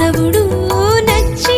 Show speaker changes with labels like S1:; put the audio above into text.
S1: నచ్చవుడు నచ్చి